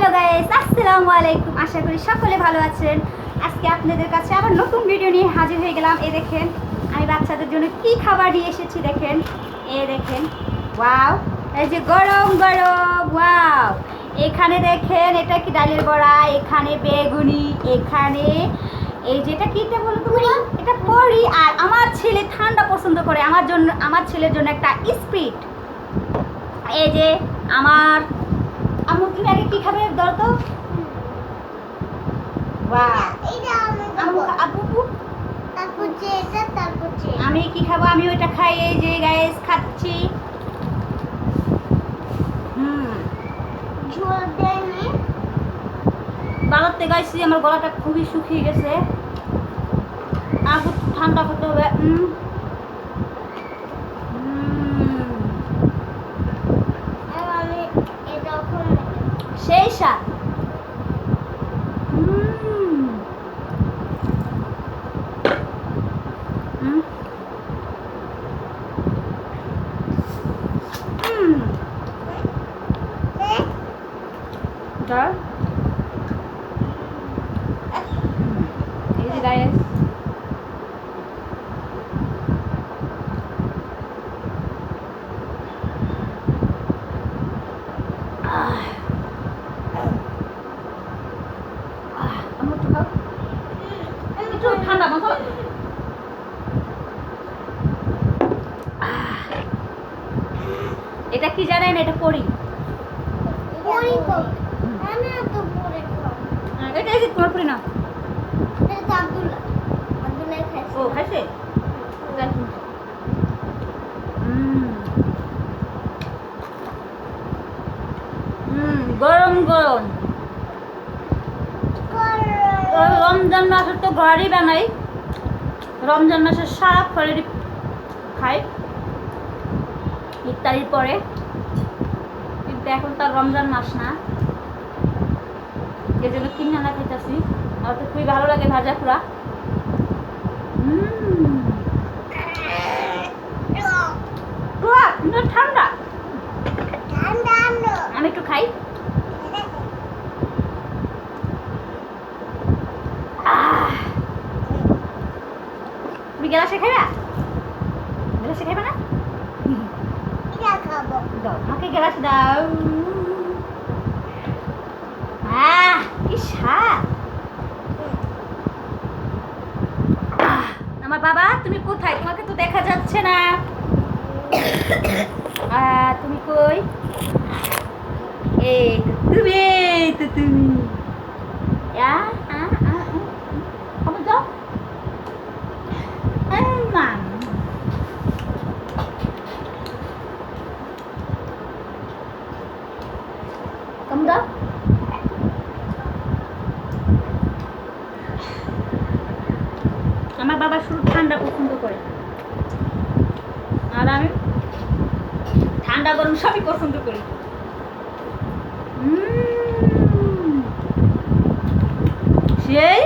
Hello guys আসসালামু আলাইকুম। আশা করি সকলে ভালো আছেন। আজকে আপনাদের কাছে আবার নতুন ভিডিও নিয়ে হাজির হয়ে গেলাম। এই দেখেন আমি বাচ্চাদের জন্য কি খাবার নিয়ে এসেছি দেখেন। এ দেখেন ওয়াও এই যে গরম গরম ওয়াও। এখানে দেখেন এটা কি ডালের বড়া এখানে বেগুনি এখানে এই যেটা কিটা বলো তুমি এটা পরি। আর আমার ছেলে ঠান্ডা পছন্দ করে। আমার জন্য আমার ছেলের জন্য একটা স্প্রিট এই যে আমার আম্মু তুমি আগে কি খাবে? ধরো তো। আমি আম্মু খাব। আব্বু আব্বু, তারপর যে তারপর যে আমি কি খাব? আমি ওইটা খাই এই যে গাইস খাচ্ছি। হুম। বাড়াতে গাইছি আমার গলাটা খুবই শুকিয়ে গেছে। আর ঠান্ডা করতে হবে উম। উম, আর আমি এটা এখন সেই স্বাদ উম। উম। উম। ধর। এই যে মাখো। এটা কি জানেন এটা করি পরি এটা এই যে তোমার না তো। ও খাইছে? গরম গরম। রমজান মাসে তো ঘরই বানাই। রমজান মাসে সারা ফলেরই খাই। ইফতারির পরে। কিন্তু এখন তার রমজান মাস না। এই জন্য কিনে আনা খাইতেছি। আমার তো খুবই ভালো লাগে ভাজা কিন্তু ঠান্ডা। ঠান্ডা আমি একটু খাই। তুমি গেলাসে খাইবা? গেলাসে খাইবা না? দাও আমাকে গেলাস দাও। আমার বাবা তুমি কোথায়? তোমাকে তো দেখা যাচ্ছে না। তুমি কই? এই তুমি এই তো তুমি। আ, আ, আমার বাবা শুধু ঠান্ডা পছন্দ করে। আর আমি ঠান্ডা গরম সবই পছন্দ করি। সেই